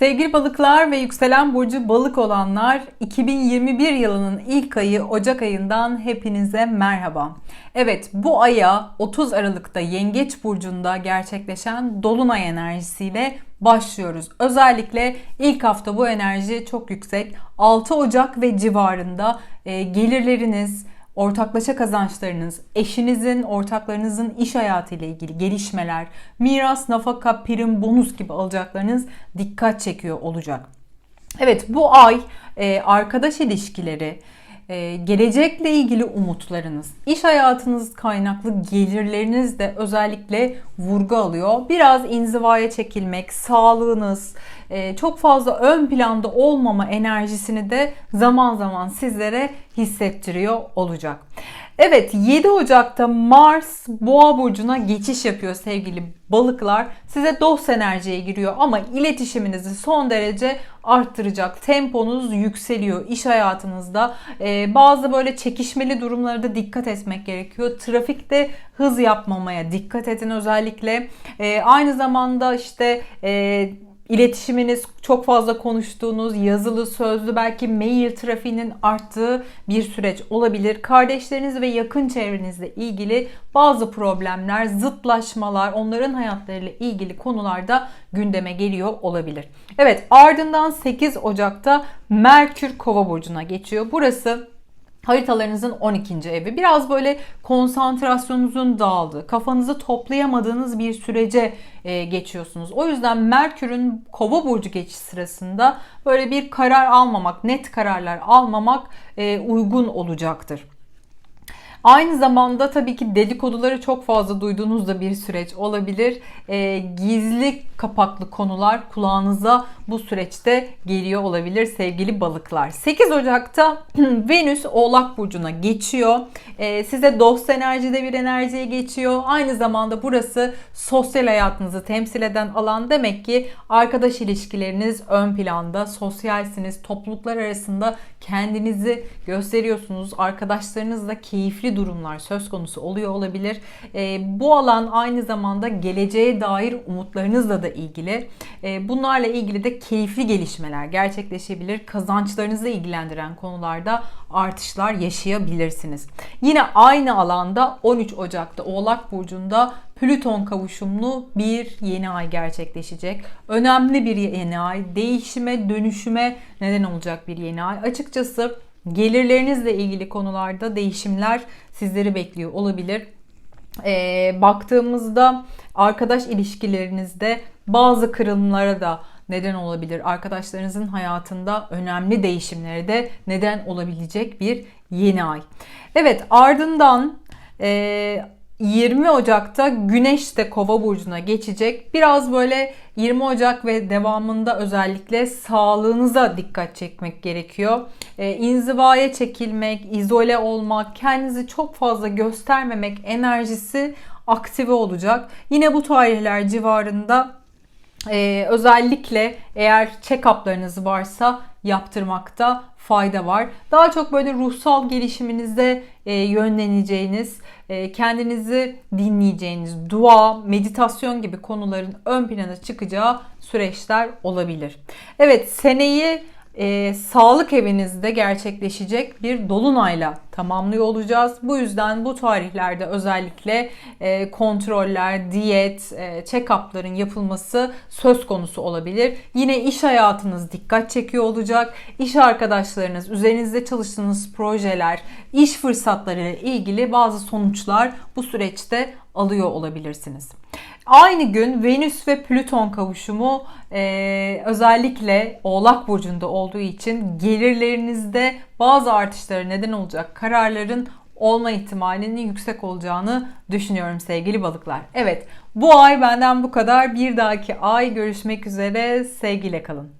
Sevgili balıklar ve yükselen burcu balık olanlar 2021 yılının ilk ayı Ocak ayından hepinize merhaba. Evet bu aya 30 Aralık'ta Yengeç burcunda gerçekleşen dolunay enerjisiyle başlıyoruz. Özellikle ilk hafta bu enerji çok yüksek. 6 Ocak ve civarında e, gelirleriniz, ortaklaşa kazançlarınız, eşinizin, ortaklarınızın iş hayatı ile ilgili gelişmeler, miras, nafaka, prim, bonus gibi alacaklarınız dikkat çekiyor olacak. Evet bu ay e, arkadaş ilişkileri, e, gelecekle ilgili umutlarınız, iş hayatınız kaynaklı gelirleriniz de özellikle vurgu alıyor. Biraz inzivaya çekilmek, sağlığınız, çok fazla ön planda olmama enerjisini de zaman zaman sizlere hissettiriyor olacak. Evet 7 Ocak'ta Mars Boğa burcuna geçiş yapıyor sevgili balıklar. Size dost enerjiye giriyor ama iletişiminizi son derece arttıracak. Temponuz yükseliyor iş hayatınızda. Ee, bazı böyle çekişmeli durumlarda dikkat etmek gerekiyor. Trafikte hız yapmamaya dikkat edin özellikle. Ee, aynı zamanda işte e, iletişiminiz çok fazla konuştuğunuz, yazılı, sözlü belki mail trafiğinin arttığı bir süreç olabilir. Kardeşleriniz ve yakın çevrenizle ilgili bazı problemler, zıtlaşmalar, onların hayatlarıyla ilgili konularda gündeme geliyor olabilir. Evet, ardından 8 Ocak'ta Merkür Kova burcuna geçiyor. Burası haritalarınızın 12. evi. Biraz böyle konsantrasyonunuzun dağıldığı, kafanızı toplayamadığınız bir sürece e, geçiyorsunuz. O yüzden Merkür'ün Kova burcu geçiş sırasında böyle bir karar almamak, net kararlar almamak e, uygun olacaktır. Aynı zamanda tabii ki dedikoduları çok fazla duyduğunuz da bir süreç olabilir. E, gizli kapaklı konular kulağınıza bu süreçte geliyor olabilir sevgili balıklar. 8 Ocak'ta Venüs Oğlak Burcu'na geçiyor. E, size dost enerjide bir enerjiye geçiyor. Aynı zamanda burası sosyal hayatınızı temsil eden alan. Demek ki arkadaş ilişkileriniz ön planda, sosyalsiniz, topluluklar arasında kendinizi gösteriyorsunuz. Arkadaşlarınızla keyifli durumlar söz konusu oluyor olabilir. E, bu alan aynı zamanda geleceğe dair umutlarınızla da ilgili. E, bunlarla ilgili de keyifli gelişmeler gerçekleşebilir. Kazançlarınızla ilgilendiren konularda artışlar yaşayabilirsiniz. Yine aynı alanda 13 Ocak'ta Oğlak Burcu'nda Plüton kavuşumlu bir yeni ay gerçekleşecek. Önemli bir yeni ay, değişime, dönüşüme neden olacak bir yeni ay. Açıkçası gelirlerinizle ilgili konularda değişimler sizleri bekliyor olabilir. Ee, baktığımızda arkadaş ilişkilerinizde bazı kırılımlara da neden olabilir. Arkadaşlarınızın hayatında önemli değişimlere de neden olabilecek bir yeni ay. Evet ardından e, 20 Ocak'ta Güneş de Kova burcuna geçecek. Biraz böyle 20 Ocak ve devamında özellikle sağlığınıza dikkat çekmek gerekiyor. Ee, inzivaya çekilmek, izole olmak, kendinizi çok fazla göstermemek enerjisi aktive olacak. Yine bu tarihler civarında ee, özellikle eğer check-up'larınız varsa yaptırmakta fayda var. Daha çok böyle ruhsal gelişiminize e, yönleneceğiniz, e, kendinizi dinleyeceğiniz, dua, meditasyon gibi konuların ön plana çıkacağı süreçler olabilir. Evet seneyi e, sağlık evinizde gerçekleşecek bir dolunayla tamamlıyor olacağız. Bu yüzden bu tarihlerde özellikle e, kontroller, diyet, e, check-up'ların yapılması söz konusu olabilir. Yine iş hayatınız dikkat çekiyor olacak. İş arkadaşlarınız, üzerinizde çalıştığınız projeler, iş fırsatları ile ilgili bazı sonuçlar bu süreçte alıyor olabilirsiniz. Aynı gün Venüs ve Plüton kavuşumu e, özellikle Oğlak Burcu'nda olduğu için gelirlerinizde bazı artışlara neden olacak kararların olma ihtimalinin yüksek olacağını düşünüyorum sevgili balıklar. Evet bu ay benden bu kadar. Bir dahaki ay görüşmek üzere. Sevgiyle kalın.